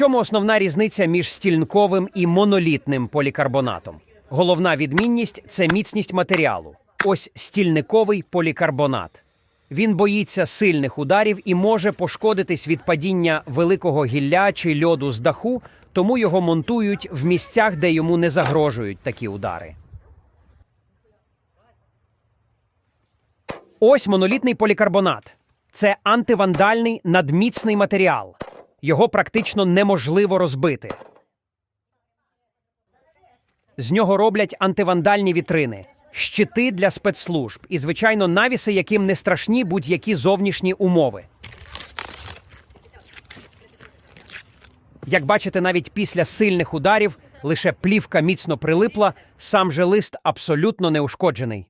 чому основна різниця між стільниковим і монолітним полікарбонатом? Головна відмінність це міцність матеріалу. Ось стільниковий полікарбонат. Він боїться сильних ударів і може пошкодитись від падіння великого гілля чи льоду з даху, тому його монтують в місцях, де йому не загрожують такі удари. Ось монолітний полікарбонат. Це антивандальний надміцний матеріал. Його практично неможливо розбити. З нього роблять антивандальні вітрини, щити для спецслужб і, звичайно, навіси, яким не страшні будь-які зовнішні умови. Як бачите, навіть після сильних ударів лише плівка міцно прилипла, сам же лист абсолютно неушкоджений.